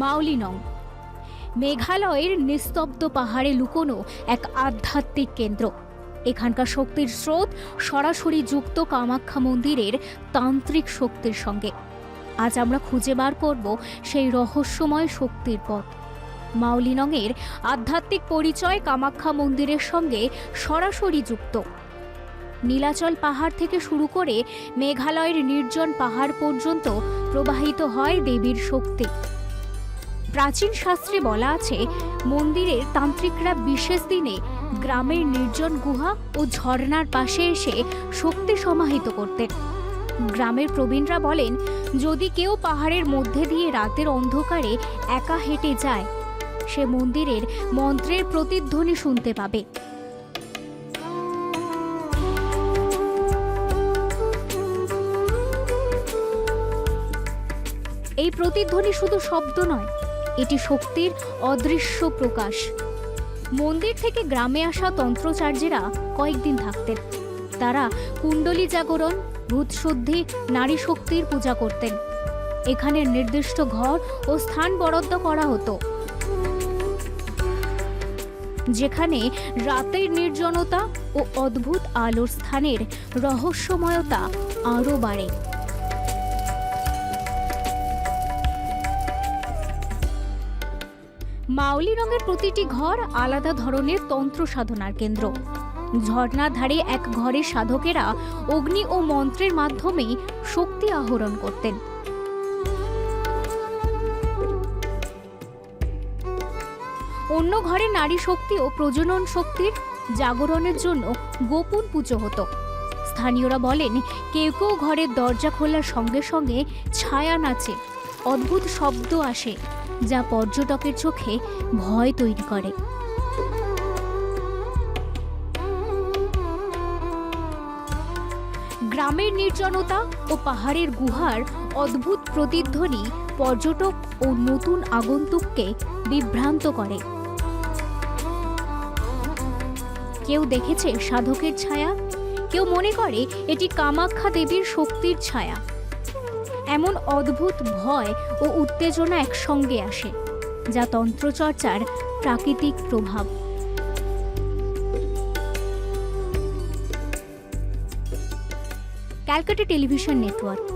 মাউলিনং মেঘালয়ের নিস্তব্ধ পাহাড়ে লুকোনো এক আধ্যাত্মিক কেন্দ্র। এখানকার শক্তির স্রোত সরাসরি যুক্ত কামাখ্যা মন্দিরের তান্ত্রিক শক্তির সঙ্গে। আজ আমরা খুঁজে বার করব সেই রহস্যময় শক্তির পথ। মাউলিনংয়ের আধ্যাত্মিক পরিচয় কামাখ্যা মন্দিরের সঙ্গে সরাসরি যুক্ত। নীলাচল পাহাড় থেকে শুরু করে মেঘালয়ের নির্জন পাহাড় পর্যন্ত প্রবাহিত হয় দেবীর শক্তি। প্রাচীন শাস্ত্রে বলা আছে, মন্দিরের তান্ত্রিকরা বিশেষ দিনে গ্রামের নির্জন গুহা ও ঝর্ণার পাশে এসে শক্তি সমাহিত করতেন। গ্রামের প্রবীণরা বলেন, যদি কেউ পাহাড়ের মধ্যে দিয়ে রাতের অন্ধকারে একা হেঁটে যায়, সে মন্দিরের মন্ত্রের প্রতিধ্বনি শুনতে পাবে। এই প্রতিধ্বনি শুধু শব্দ নয় এটি শক্তির অদৃশ্য প্রকাশ। মন্দির থেকে গ্রামে আসা তন্ত্রচার্যেরা কয়েকদিন থাকতেন। তারা কুণ্ডলী জাগরণ, ভূতশুদ্ধি, নারী শক্তির পূজা করতেন। এখানে নির্দিষ্ট ঘর ও স্থান বরাদ্দ করা হতো। যেখানে রাতের নির্জনতা ও অদ্ভুত আলোর স্থানের রহস্যময়তা আরও বাড়ে। মাউলি রঙের প্রতিটি ঘর আলাদা ধরনের তন্ত্র সাধনার কেন্দ্র। ঝর্ণার ধারে এক ঘরের সাধকেরা অগ্নি ও মন্ত্রের মাধ্যমে শক্তি আহরণ করতেন। অন্য ঘরে নারী শক্তি ও প্রজনন শক্তির জাগরণের জন্য গোপন পুজো হতো। স্থানীয়রা বলেন, কেউ কেউ ঘরের দরজা খোলার সঙ্গে সঙ্গে ছায়া নাচে। অদ্ভুত শব্দ আসে, যা পর্যটকের চোখে ভয় তৈরি করে। গ্রামের নির্জনতা ও পাহাড়ের গুহার অদ্ভুত প্রতিধ্বনি পর্যটক ও নতুন আগন্তুককে বিভ্রান্ত করে। কেউ দেখেছে সাধকের ছায়া? কেউ মনে করে এটি কামাখ্যা দেবীর শক্তির ছায়া? এমন অদ্ভুত ভয় ও উত্তেজনা একসঙ্গে আসে যা তন্ত্রচর্চার প্রাকৃতিক প্রভাব। Calcutta television network.